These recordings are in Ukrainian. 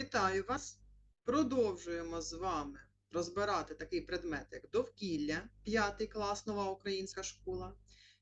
Вітаю вас! Продовжуємо з вами розбирати такий предмет, як довкілля, 5 клас, нова українська школа.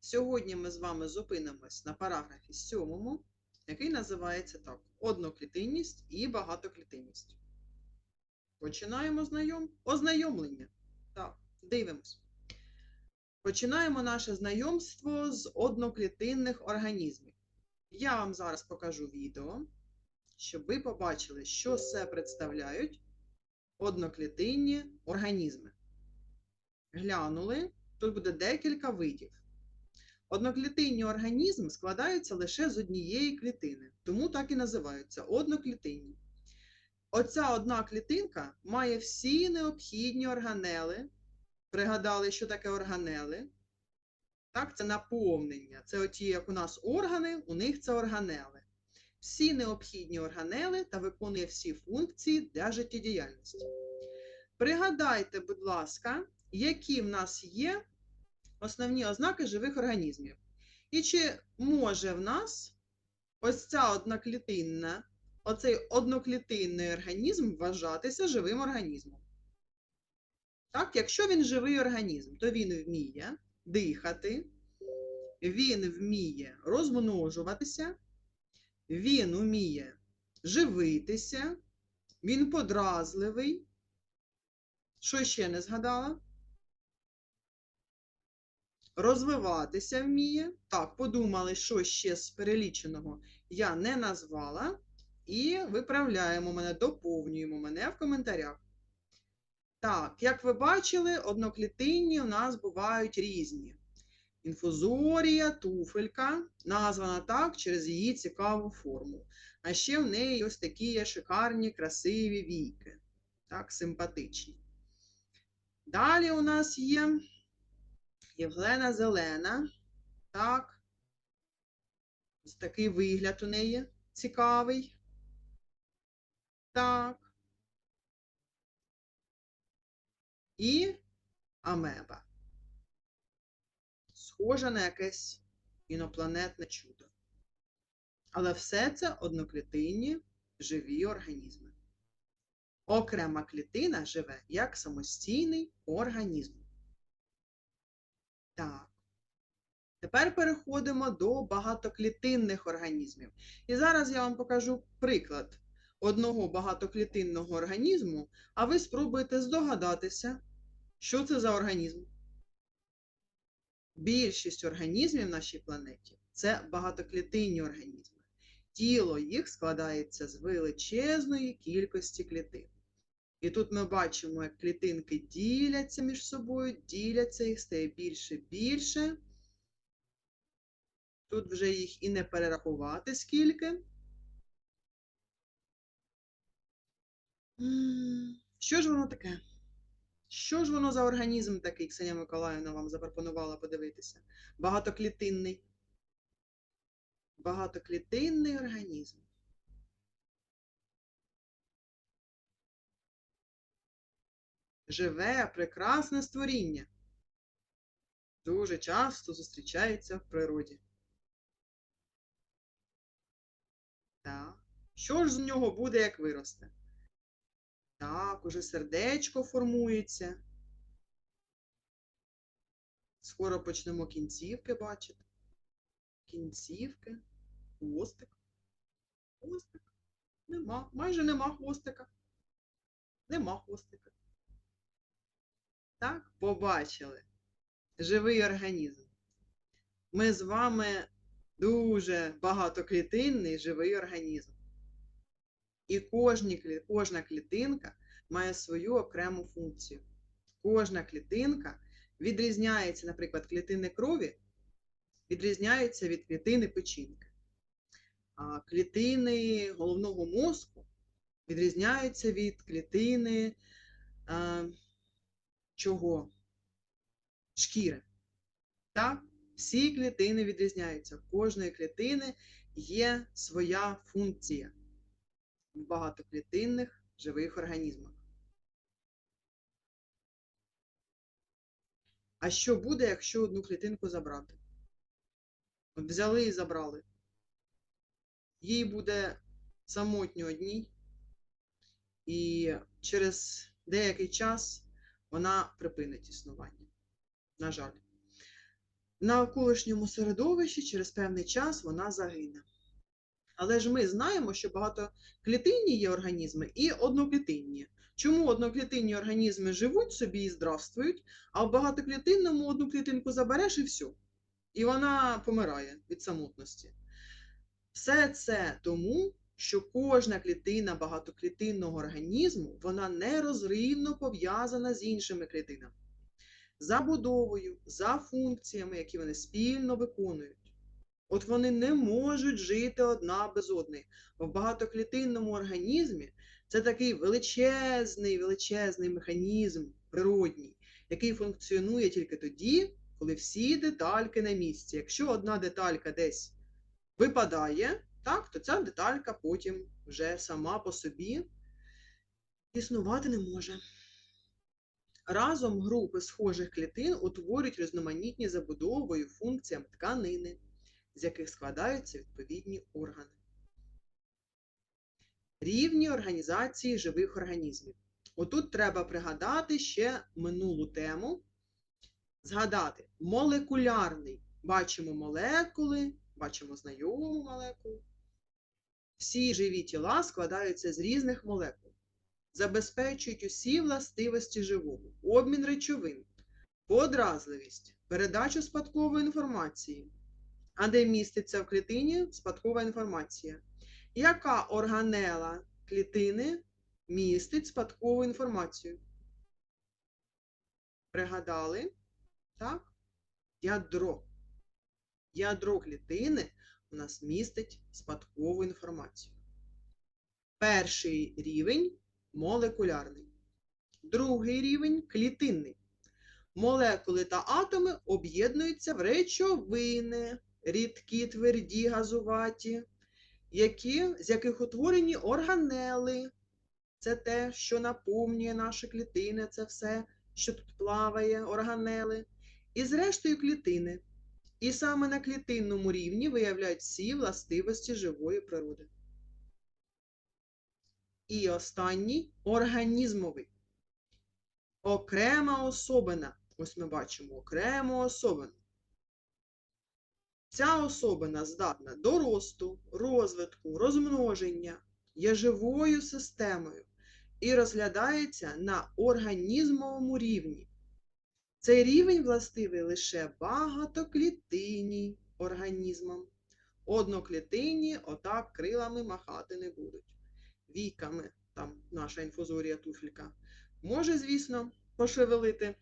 Сьогодні ми з вами зупинимось на параграфі 7, який називається так: одноклітинність і багатоклітинність. Починаємо знайом... ознайомлення. Так, дивимось. Починаємо наше знайомство з одноклітинних організмів. Я вам зараз покажу відео щоб ви побачили, що це представляють одноклітинні організми. Глянули, тут буде декілька видів. Одноклітинні організми складаються лише з однієї клітини, тому так і називаються одноклітинні. Оця одна клітинка має всі необхідні органели. Пригадали, що таке органели? Так, це наповнення. Це оті, як у нас органи, у них це органели всі необхідні органели та виконує всі функції для життєдіяльності. Пригадайте, будь ласка, які в нас є основні ознаки живих організмів. І чи може в нас ось ця одноклітинна, оцей одноклітинний організм вважатися живим організмом? Так, якщо він живий організм, то він вміє дихати, він вміє розмножуватися, він уміє живитися, він подразливий. Що ще не згадала? Розвиватися вміє. Так, подумали, що ще з переліченого я не назвала. І виправляємо мене, доповнюємо мене в коментарях. Так, як ви бачили, одноклітинні у нас бувають різні. Інфузорія, туфелька, названа так через її цікаву форму. А ще в неї ось такі шикарні, красиві війки. Так, симпатичні. Далі у нас є Євглена Зелена. Так. Ось такий вигляд у неї цікавий. Так. І амеба схожа на якесь інопланетне чудо. Але все це одноклітинні живі організми. Окрема клітина живе як самостійний організм. Так. Тепер переходимо до багатоклітинних організмів. І зараз я вам покажу приклад одного багатоклітинного організму, а ви спробуєте здогадатися, що це за організм. Більшість організмів нашій планеті це багатоклітинні організми. Тіло їх складається з величезної кількості клітин. І тут ми бачимо, як клітинки діляться між собою, діляться, їх стає більше більше. Тут вже їх і не перерахувати скільки. Що ж воно таке? Що ж воно за організм такий, Ксенія Миколаївна вам запропонувала подивитися? Багатоклітинний. Багатоклітинний організм. Живе прекрасне створіння. Дуже часто зустрічається в природі. Так. Що ж з нього буде, як виросте? Так, уже сердечко формується. Скоро почнемо кінцівки бачити. Кінцівки, хвостик. Хвостик. Нема. Майже нема хвостика. Нема хвостика. Так, побачили. Живий організм. Ми з вами дуже багатоклітинний живий організм. І кожні, кожна клітинка має свою окрему функцію. Кожна клітинка відрізняється, наприклад, клітини крові відрізняються від клітини печінки. А клітини головного мозку відрізняються від клітини а, чого? Шкіри. Так? Всі клітини відрізняються. У кожної клітини є своя функція в багатоклітинних живих організмах. А що буде, якщо одну клітинку забрати? От взяли і забрали. Їй буде самотньо одній. і через деякий час вона припинить існування. На жаль, в навколишньому середовищі через певний час вона загине. Але ж ми знаємо, що багатоклітинні є організми і одноклітинні. Чому одноклітинні організми живуть собі і здравствують, а в багатоклітинному одну клітинку забереш і все. І вона помирає від самотності. Все це тому, що кожна клітина багатоклітинного організму вона нерозривно пов'язана з іншими клітинами, за будовою, за функціями, які вони спільно виконують. От вони не можуть жити одна без одної. В багатоклітинному організмі це такий величезний, величезний механізм природній, який функціонує тільки тоді, коли всі детальки на місці. Якщо одна деталька десь випадає, так, то ця деталька потім вже сама по собі існувати не може. Разом групи схожих клітин утворюють різноманітні забудовою функціям тканини, з яких складаються відповідні органи. Рівні організації живих організмів. Отут треба пригадати ще минулу тему. Згадати молекулярний. Бачимо молекули, бачимо знайому молекулу. Всі живі тіла складаються з різних молекул, забезпечують усі властивості живого, обмін речовин, подразливість, передачу спадкової інформації. А де міститься в клітині спадкова інформація? Яка органела клітини містить спадкову інформацію? Пригадали? Так? Ядро. Ядро клітини у нас містить спадкову інформацію. Перший рівень молекулярний. Другий рівень клітинний. Молекули та атоми об'єднуються в речовини, рідкі, тверді, газуваті, які, з яких утворені органели. Це те, що наповнює наші клітини, це все, що тут плаває, органели. І зрештою клітини. І саме на клітинному рівні виявляють всі властивості живої природи. І останній організмовий. Окрема особина. Ось ми бачимо окрему особину. Ця особина здатна до росту, розвитку, розмноження, є живою системою і розглядається на організмовому рівні. Цей рівень властивий лише багатоклітинні організмам. Одноклітинні отак крилами махати не будуть. Віками, там наша інфузорія туфелька, може, звісно, пошевелити.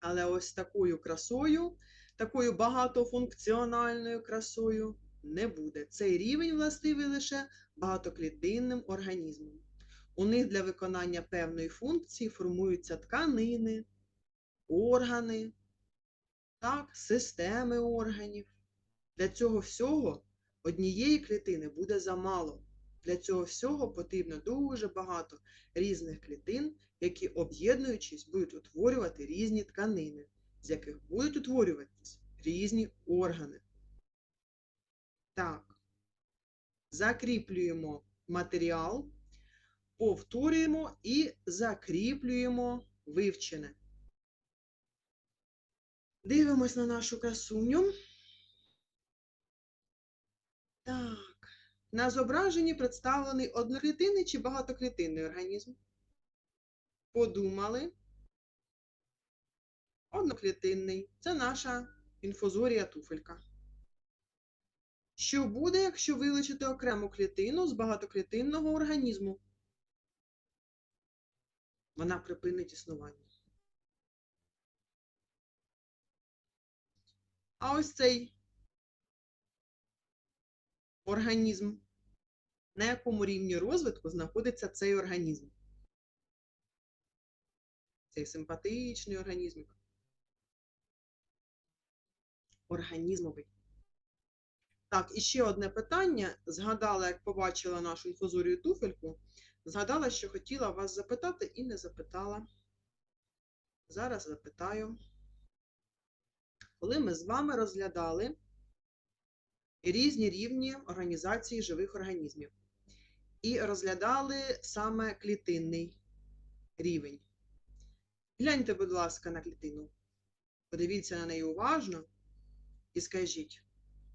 Але ось такою красою, такою багатофункціональною красою не буде. Цей рівень властивий лише багатоклітинним організмам. У них для виконання певної функції формуються тканини, органи, так, системи органів. Для цього всього однієї клітини буде замало. Для цього всього потрібно дуже багато різних клітин, які, об'єднуючись, будуть утворювати різні тканини, з яких будуть утворюватись різні органи. Так, закріплюємо матеріал, повторюємо і закріплюємо вивчене. Дивимось на нашу красуню. Так. На зображенні представлений одноклітинний чи багатоклітинний організм. Подумали. Одноклітинний. Це наша інфузорія туфелька. Що буде, якщо вилучити окрему клітину з багатоклітинного організму? Вона припинить існування. А ось цей організм, на якому рівні розвитку знаходиться цей організм. Цей симпатичний організм. Організмовий. Так, і ще одне питання. Згадала, як побачила нашу інфузорію туфельку, згадала, що хотіла вас запитати і не запитала. Зараз запитаю. Коли ми з вами розглядали різні рівні організації живих організмів. і розглядали саме клітинний рівень. Гляньте, будь ласка, на клітину. Подивіться на неї уважно і скажіть,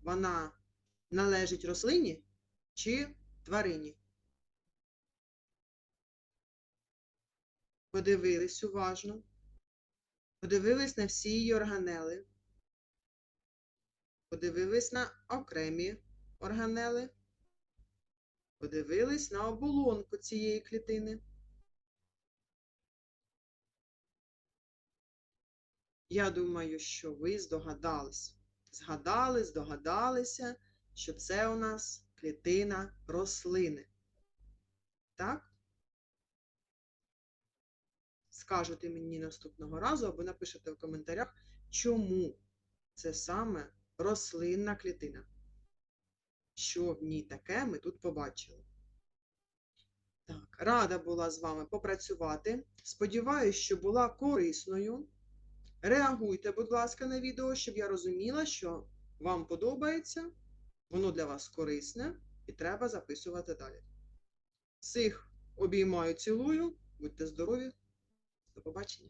вона належить рослині чи тварині? Подивились уважно. Подивились на всі її органели. Подивились на окремі органели. Подивились на оболонку цієї клітини. Я думаю, що ви здогадались. Згадали, здогадалися, що це у нас клітина рослини. Так? Скажете мені наступного разу або напишете в коментарях, чому це саме рослинна клітина. Що в ній таке ми тут побачили. Так, рада була з вами попрацювати. Сподіваюсь, що була корисною. Реагуйте, будь ласка, на відео, щоб я розуміла, що вам подобається, воно для вас корисне і треба записувати далі. Всіх обіймаю, цілую, будьте здорові, до побачення!